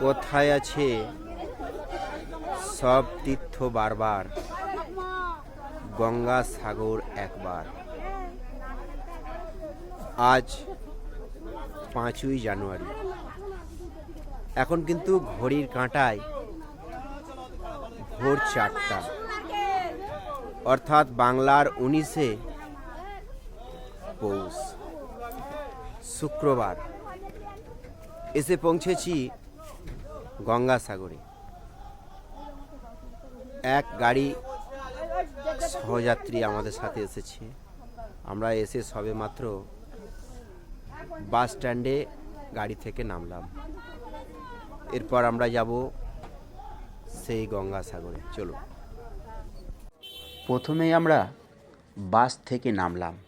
কোথায় আছে? সব তীর্থ বারবার। গঙ্গা সাগর একবার। আজ পাঁচই জানুয়ারি। এখন কিন্তু ঘড়ির কাঁটায় ভোর চারটা। অর্থাৎ বাংলার উনিশে পৌষ। শুক্রবার। এসে পৌঁছেছি গঙ্গাসাগরে। এক গাড়ি সহযাত্রী আমাদের সাথে এসেছে। আমরা এসে সবে মাত্র বাস স্ট্যান্ডে গাড়ি থেকে নামলাম। এরপর আমরা যাব সেই গঙ্গাসাগরে। চলো। প্রথমেই আমরা বাস থেকে নামলাম।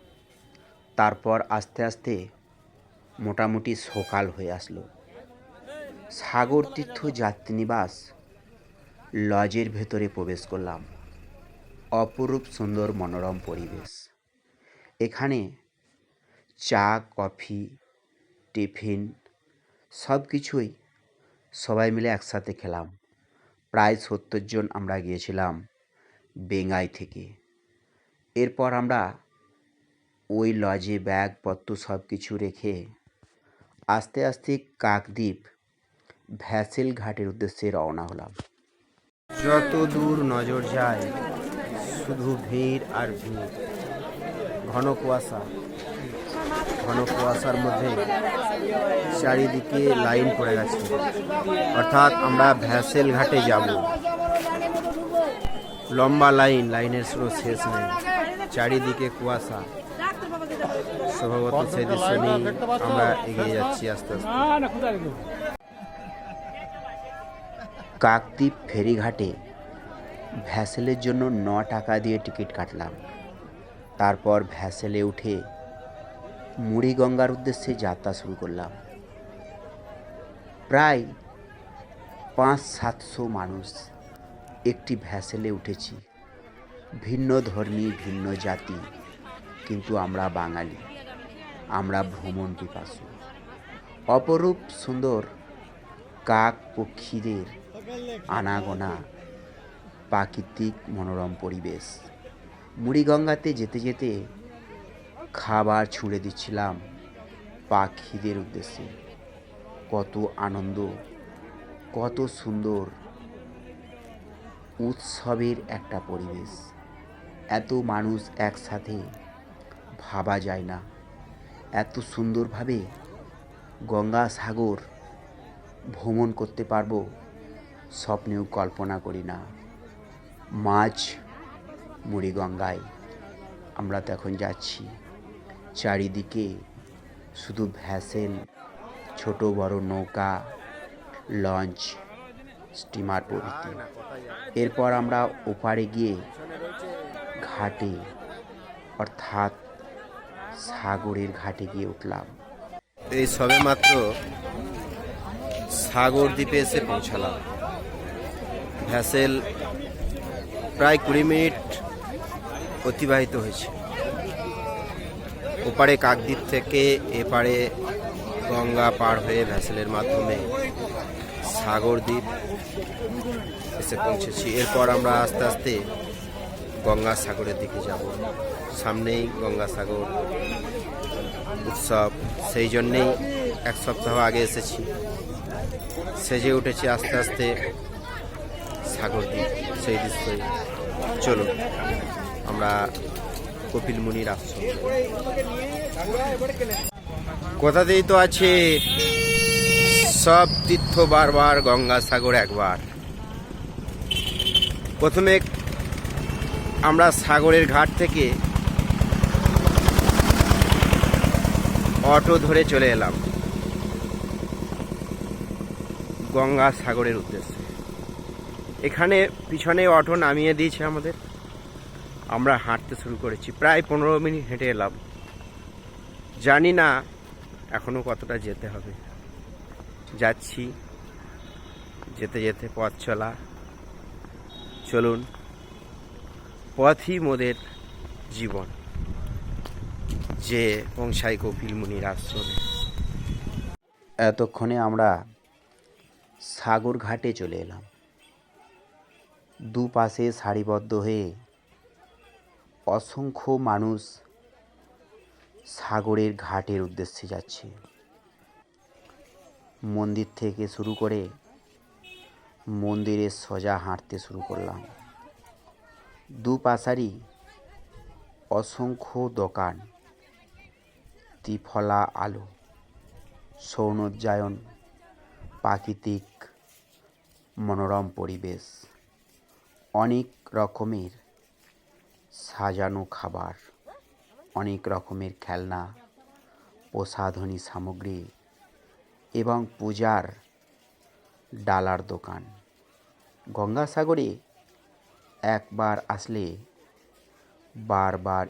তারপর আস্তে আস্তে মোটামুটি সকাল হয়ে আসলো। সাগর তীর্থ যাত্রীনিবাস লজের ভেতরে প্রবেশ করলাম। অপরূপ সুন্দর মনোরম পরিবেশ। এখানে চা, কফি, টিফিন সব কিছুই সবাই মিলে একসাথে খেলাম। প্রায় সত্তর জন আমরা গিয়েছিলাম বেঙ্গাই থেকে। এরপর আমরা ওই লজে ব্যাগপত্র সব কিছু রেখে আস্তে আস্তে কাকদ্বীপ ভ্যাসেল ঘাটের উদ্দেশ্যে রওনা হলাম। যত দূর নজর যায়, শুধু ভিড় আর ভিড়। ঘন কুয়াশা, ঘন কুয়াশার মধ্যে চারিদিকে লাইন পড়ে গেছে। অর্থাৎ আমরা ভ্যাসেল ঘাটে যাব। লম্বা লাইন, লাইনের কোনো শেষ নেই। চারিদিকে কুয়াশা। স্বভাবত সেই দৃশ্য নিয়ে আমরা এগিয়ে যাচ্ছি আস্তে আস্তে। কাকদ্বীপ ফেরিঘাটে ভ্যাসেলের জন্য ন টাকা দিয়ে টিকিট কাটলাম। তারপর ভ্যাসেলে উঠে মুড়িগঙ্গার উদ্দেশ্যে যাত্রা শুরু করলাম। প্রায় পাঁচ সাতশো মানুষ একটি ভ্যাসেলে উঠেছি। ভিন্ন ধর্মী, ভিন্ন জাতি, কিন্তু আমরা বাঙালি। আমরা ভ্রমণ পিপাসু অপরূপ সুন্দর কাক পক্ষীদের আনাগোনা, প্রাকৃতিক মনোরম পরিবেশ। মুড়িগঙ্গাতে যেতে যেতে খাবার ছুঁড়ে দিচ্ছিলাম পাখিদের উদ্দেশ্যে। কত আনন্দ, কত সুন্দর উৎসবের একটা পরিবেশ। এত মানুষ একসাথে ভাবা যায় না। এত সুন্দরভাবে গঙ্গা সাগর ভ্রমণ করতে পারব স্বপ্নেও কল্পনা করি না। মাঝ মুড়িগঙ্গায় আমরা তো এখন যাচ্ছি। চারিদিকে শুধু ভ্যাসেল, ছোট বড় নৌকা, লঞ্চ, স্টিমার প্রভৃতি। এরপর আমরা ওপারে গিয়ে ঘাটে, অর্থাৎ সাগরের ঘাটে গিয়ে উঠলাম। এই সবে মাত্র সাগর দ্বীপে এসে পৌঁছালাম। ভ্যাসেল প্রায় কুড়ি মিনিট অতিবাহিত হয়েছে। ওপারে কাকদ্বীপ থেকে এপারে গঙ্গা পার হয়ে ভ্যাসেলের মাধ্যমে সাগর দ্বীপ এসে পৌঁছেছি। এরপর আমরা আস্তে আস্তে গঙ্গা সাগরের দিকে যাব। সামনেই গঙ্গা সাগর উৎসব। সেই জন্যেই এক সপ্তাহ আগে এসেছি। সেজে উঠেছি আস্তে আস্তে। সাগর দ্বীপ সেই দৃশ্যই। চলো আমরা কপিল মুনির আশ্রম। কথাতেই তো আছে, সব তীর্থ বারবার গঙ্গা সাগর একবার। প্রথমে আমরা সাগরের ঘাট থেকে অটো ধরে চলে এলাম। গঙ্গা সাগরের উদ্দেশ্যে। এখানে পিছনে অটো নামিয়ে দিয়েছে আমাদের। আমরা হাঁটতে শুরু করেছি। প্রায় পনেরো মিনিট হেঁটে এলাম। জানি না এখনও কতটা যেতে হবে। যাচ্ছি। যেতে যেতে পথ চলা। চলুন, পথই মোদের জীবন। যে পৌঁছায় কপিল মুনির আশ্রমে। এতক্ষণে আমরা সাগর ঘাটে চলে এলাম। দুপাশে সারিবদ্ধ হয়ে অসংখ্য মানুষ সাগরের ঘাটের উদ্দেশ্যে যাচ্ছে। মন্দির থেকে শুরু করে মন্দিরে সোজা হাঁটতে শুরু করলাম। দুপাশারই অসংখ্য দোকান, ত্রিফলা আলো সৌন্দর্যায়ন প্রাকৃতিক মনোরম পরিবেশ। অনেক রকমের সাজানো খাবার, অনেক রকমের খেলনা, প্রসাধনী সামগ্রী এবং পূজার ডালার দোকান। গঙ্গাসাগরে একবার আসলে বারবার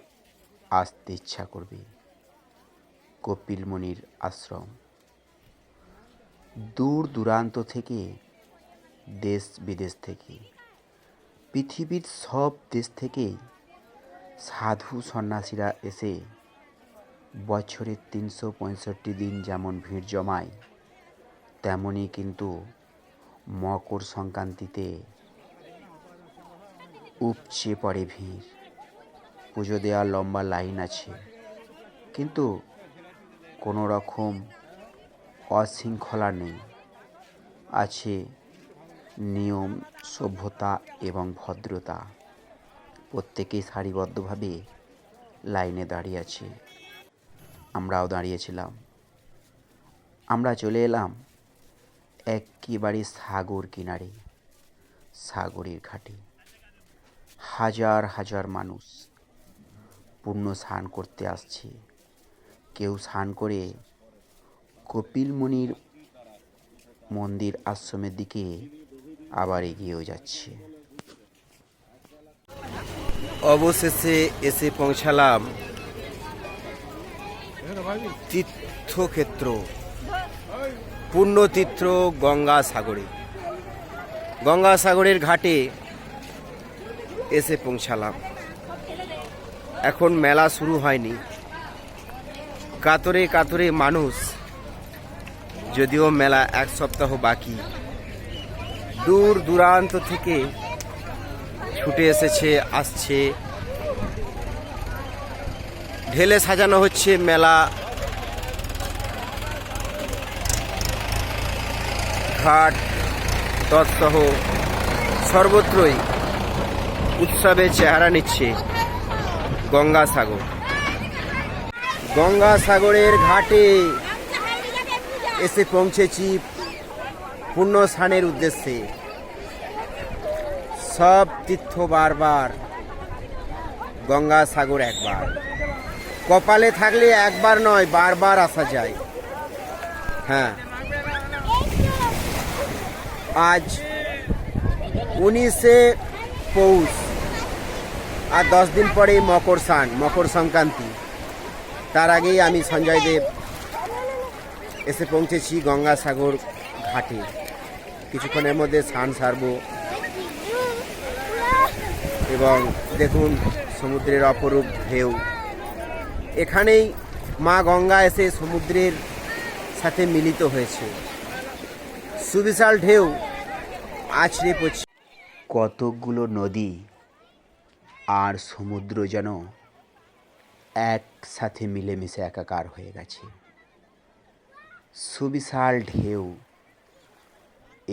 আসতে ইচ্ছা করবে কপিলমণির আশ্রম। দূর দূরান্ত থেকে দেশ বিদেশ থেকে পৃথিবীর সব দেশ থেকে সাধু সন্ন্যাসীরা এসে বছরের তিনশো পঁয়ষট্টি দিন যেমন ভিড় জমায় তেমনই কিন্তু মকর সংক্রান্তিতে উপচে পড়ে ভিড়। পুজো দেওয়ার লম্বা লাইন আছে, কিন্তু কোনো রকম অশৃঙ্খলা নেই। আছে নিয়ম, সভ্যতা এবং ভদ্রতা। প্রত্যেকেই সারিবদ্ধভাবে লাইনে দাঁড়িয়ে আছে। আমরাও দাঁড়িয়েছিলাম। আমরা চলে এলাম একেবারে সাগর কিনারে, সাগরের ঘাটে। হাজার হাজার মানুষ পূর্ণ স্নান করতে আসছে। কেউ স্নান করে কপিলমুনির মন্দির আশ্রমের দিকে আবার এগিয়েও যাচ্ছে। অবশেষে এসে পৌঁছালাম তীর্থক্ষেত্র পুণ্যতীর্থ গঙ্গা সাগরে গঙ্গা সাগরের ঘাটে এসে পৌঁছালাম। এখন মেলা শুরু হয়নি। কাতরে কাতরে মানুষ, যদিও মেলা এক সপ্তাহ বাকি। দূর দূরান্ত থেকে ছুটে এসেছে, আসছে। ঢেলে সাজানো হচ্ছে মেলা। ঘাট, তৎসহ সর্বত্রই উৎসবে চেহারা নিচ্ছে গঙ্গাসাগর। গঙ্গাসাগরের ঘাটে এসে পৌঁছেছি পূর্ণ স্নানের উদ্দেশ্যে সব তীর্থ বারবার গঙ্গাসাগর একবার। কপালে থাকলে একবার নয়, বারবার আসা যায়। হ্যাঁ। আজ উনিশে পৌষ আর দশ দিন পরেই মকর সান, মকর সংক্রান্তি। তার আগেই আমি সঞ্জয় দেব এসে পৌঁছেছি গঙ্গাসাগর ঘাটে। কিছুক্ষণের মধ্যে স্নান সারবো। এবং দেখুন, সমুদ্রের অপরূপ ঢেউ। এখানেই মা গঙ্গা এসে সমুদ্রের সাথে মিলিত হয়েছে। সুবিশাল ঢেউ আছড়ে পড়ছে। কতকগুলো নদী আর সমুদ্র যেন একসাথে মিলেমিশে একাকার হয়ে গেছে। সুবিশাল ঢেউ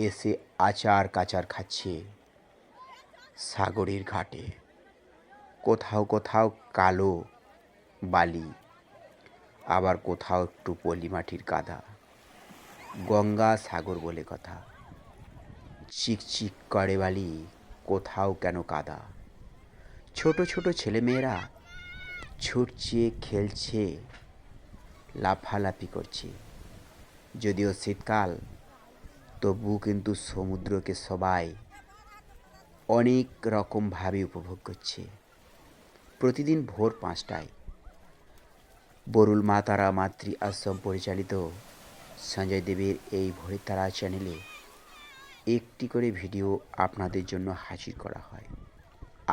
এসে আচার কাচার খাচ্ছে। সাগরের ঘাটে। কোথাও কোথাও কালো বালি, আবার কোথাও একটু পলি মাটির কাদা গঙ্গা সাগর বলে কথা। চিকচিক করে বালি, কোথাও কেন কাদা। ছোট ছোট ছেলেমেয়েরা ছুটছে, খেলছে, লাফালাফি করছে। যদিও শীতকাল তবু কিন্তু সমুদ্রকে সবাই অনেক রকমভাবে উপভোগ করছে। প্রতিদিন ভোর পাঁচটায় বরুল মা তারা মাতৃ আশ্রম পরিচালিত সঞ্জয় দেবের এই ভোরের তারা চ্যানেলে একটি করে ভিডিও আপনাদের জন্য হাজির করা হয়।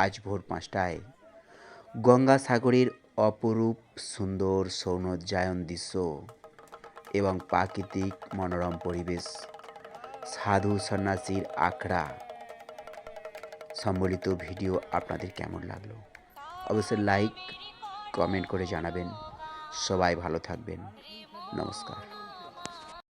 আজ ভোর পাঁচটায় গঙ্গাসাগরের অপরূপ সুন্দর সৌন্দর্যায়ন দৃশ্য এবং প্রাকৃতিক মনোরম পরিবেশ সাধু সন্ন্যাসীর আখড়া সম্বলিত ভিডিও আপনাদের কেমন লাগল? অবশ্যই লাইক কমেন্ট করে জানাবেন। সবাই ভালো থাকবেন। নমস্কার।